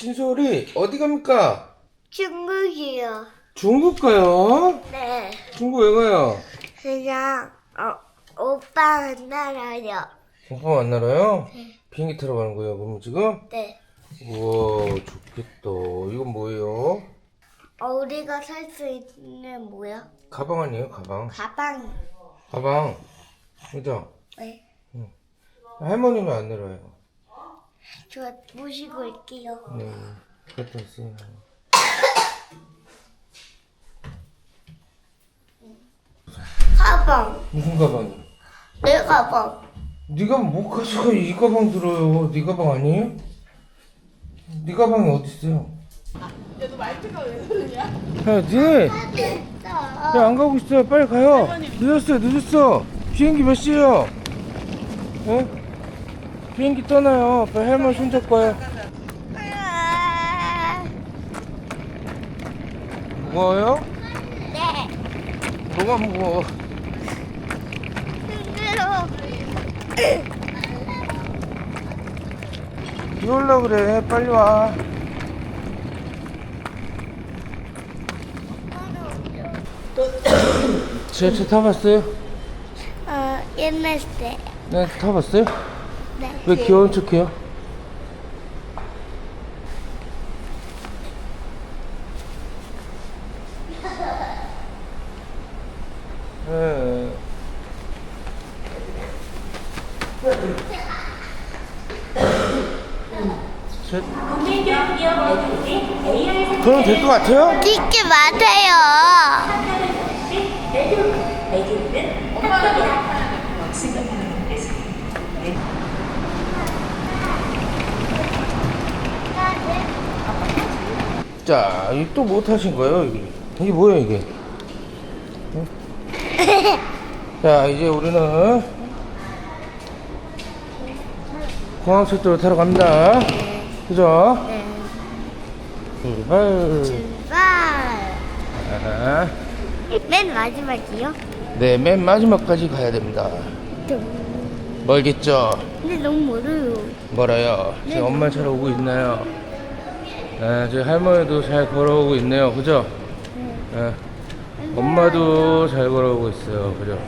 진솔이 어디 갑니까? 중국이요. 중국 가요? 네. 중국 왜 가요? 그냥 어, 오빠 만나러요. 오빠 만나러요? 비행기 타러 가는 거예요 그럼 지금? 네. 우와 좋겠다 이건 뭐예요? 어, 우리가 살 수 있는 뭐야? 가방 아니에요 가방 가방. 가방 그죠? 네. 할머니는 안 내려요 저 모시고 올게요. 네 그랬다 있어요 가방. 무슨 가방이? 내 가방. 네가 못 가져가 이 가방 들어요 네 가방 아니에요? 네 가방이 어디 있어요? 야너 말투가 왜 그러냐? 야 니네 야안 가고 있어요 빨리 가요 늦었어요 늦었어 비행기 몇 시에요? 어? 비행기 떠나요 빨리 할머니 손잡고 와요 무거워요? 네. 뭐가 무거워 힘들어. 비 올라 그래 빨리 와 지하철 타봤어요? 어, 옛날 때. 네 타봤어요? 네. 왜 귀여운 척해요? 네. 셋. 그럼 될 것 같아요? 찍지 마세요. 자, 이게 또못 하신 거예요, 이게? 이게 뭐예요, 이게? 응? 자, 이제 우리는 공항철도를 타러 갑니다. 그죠? 네. 출발. 출발. 아, 맨 마지막이요? 네, 맨 마지막까지 가야 됩니다. 멀겠죠? 근데 너무 멀어요. 멀어요. 지금 엄마 차로 오고 있나요? 아, 지금 할머니도 잘 걸어오고 있네요. 그죠? 예. 엄마도 잘 걸어오고 있어요. 그죠?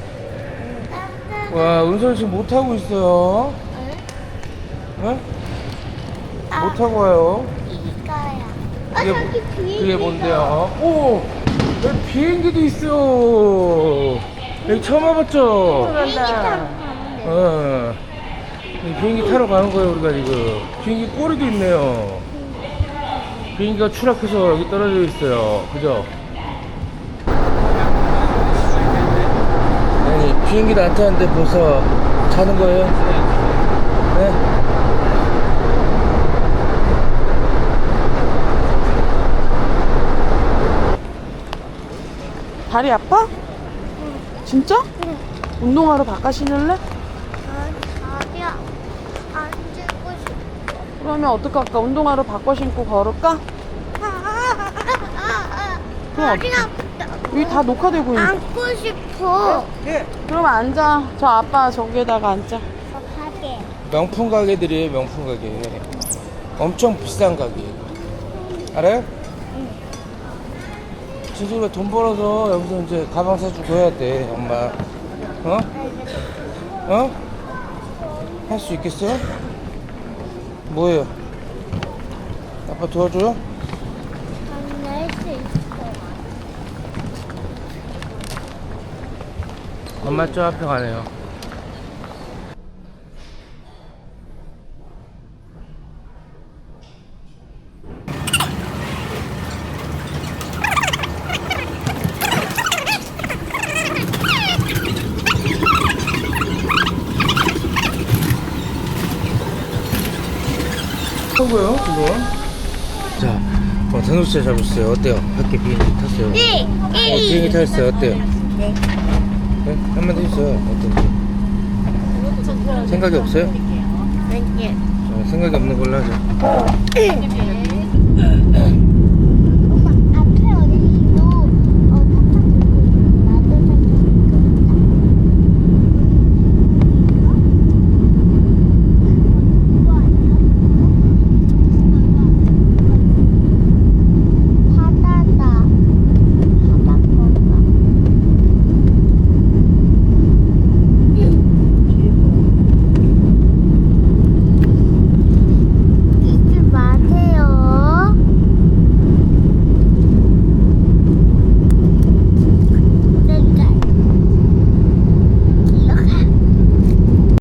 와, 은솔 지금 못 하고 있어요. 어? 못하고 와요. 이거야. 아, 그게, 저기 뭐- 비행기. 그게 뭔데요? 오! 여기 비행기도 있어요. 여기 처음 와봤죠? 비행기 타고 돼. 어. 이 비행기 타러 가는 거예요, 우리가 지금. 비행기 꼬리도 있네요. 비행기가 추락해서 여기 떨어져 있어요. 그죠? 아니, 비행기도 안 타는데 벌써 자는 거예요? 네? 다리 아파? 진짜? 운동하러 바깥 신을래? 아, 아니야. 안 찍고 싶어. 그러면 어떡할까? 운동하러 바꿔 신고 걸을까? 아, 아, 아, 그럼. 여기 다 녹화되고 있는 안고 싶어. 그럼 앉아 저 아빠 저기에다가 앉자 가게. 명품 가게들이에요, 명품 가게. 엄청 비싼 가게. 알아요? 진솔이가 돈 벌어서 여기서 이제 가방 사주고 해야 돼, 엄마. 어? 어? 할 수 있겠어요? 뭐예요? 아빠 도와줘요? 안낼수. 엄마 저 앞에 가네요. 뭐고요 지금? 자, 어, 단호 씨 잡으셨어요. 어때요? 밖에 비행기 탔어요. 네. 어, 비행기 탔어요. 어때요? 네. 네? 한마디 해주세요. 어떤지. 생각이 없어요? 아니요. 어, 생각이 없는 걸로 하죠.